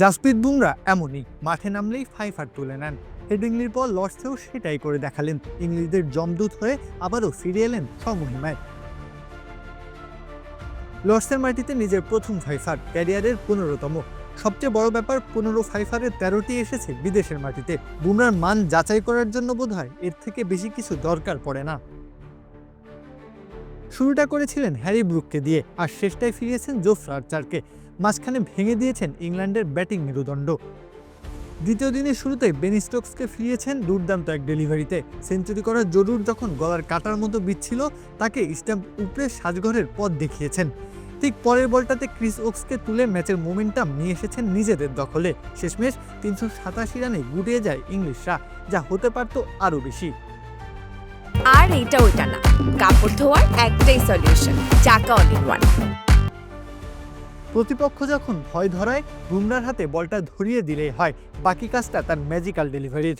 জাসপ্রীত বুমরা এমনই, মাঠে নামলেই ফাইফার তুলে নেন। হেডিংলির পর লর্ডসেও সেটাই করে দেখালেন। ইংলিশদের জমদূত হয়ে আবারও ফিরে এলেন স্বমহিমায় লর্ডসের মাটিতে নিজের প্রথম ফাইফার, ক্যারিয়ারের পনেরোতম। সবচেয়ে বড় ব্যাপার, পনেরো ফাইফারের তেরোটি এসেছে বিদেশের মাটিতে। বুমরার মান যাচাই করার জন্য বোধহয় এর থেকে বেশি কিছু দরকার পড়ে না। শুরুটা করেছিলেন হ্যারি ব্রুককে দিয়ে আর শেষটায় ফিরিয়েছেন জোফ আর্চারকে মাঝখানে ভেঙে দিয়েছেন ইংল্যান্ডের ব্যাটিং মেরুদণ্ড। দ্বিতীয় দিনের শুরুতে বেনি স্টোকসকে ফিরিয়েছেন দুর্দান্ত এক ডেলিভারিতে। সেঞ্চুরি করা জরুর যখন গলার কাটার মতো বিচ্ছিল তাকে স্ট্যাম্প উপরে সাজঘরের পথ দেখিয়েছেন। ঠিক পরের বলটাতে ক্রিস ওক্সকে তুলে ম্যাচের মোমেন্টাম নিয়ে এসেছেন নিজেদের দখলে। শেষমেশ তিনশো সাতাশি রানে গুটিয়ে যায় ইংলিশরা, যা হতে পারত আরও বেশি। আর এটা ওটা না। কাপড় ধোয়ার একটাই সলিউশন চাকা অল ইন ওয়ান প্রতিপক্ষ যখন ভয় ধরায়, বুমরার হাতে বলটা ধরিয়ে দিলেই হয়, বাকি কাজটা তার ম্যাজিক্যাল ডেলিভারির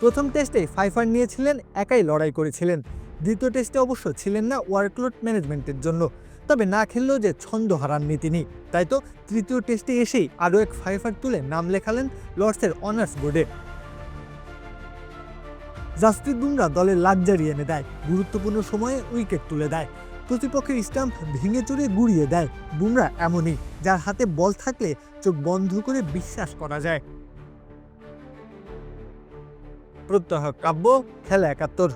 প্রথম টেস্টে ফাইফার নিয়েছিলেন, একাই লড়াই করেছিলেন। দ্বিতীয় টেস্টে অবশ্য ছিলেন না ওয়ার্কলোড ম্যানেজমেন্টের জন্য। তবে না খেললেও যে ছন্দ হারাননি তিনি। তাই তো তৃতীয় টেস্টে এসেই আরও এক ফাইফার তুলে নাম লেখালেন লর্ডসের অনার্স বোর্ডে জাসপ্রীত বুমরা দলের লাগজারি এনে দেয়, গুরুত্বপূর্ণ সময়ে উইকেট তুলে দেয়। প্রতিপক্ষের স্টাম্প ভেঙে চড়ে গুড়িয়ে দেয় বুমরা এমনই, যার হাতে বল থাকলে চোখ বন্ধ করে বিশ্বাস করা যায়। প্রত্যহ কাব্য, খেলা একাত্তর।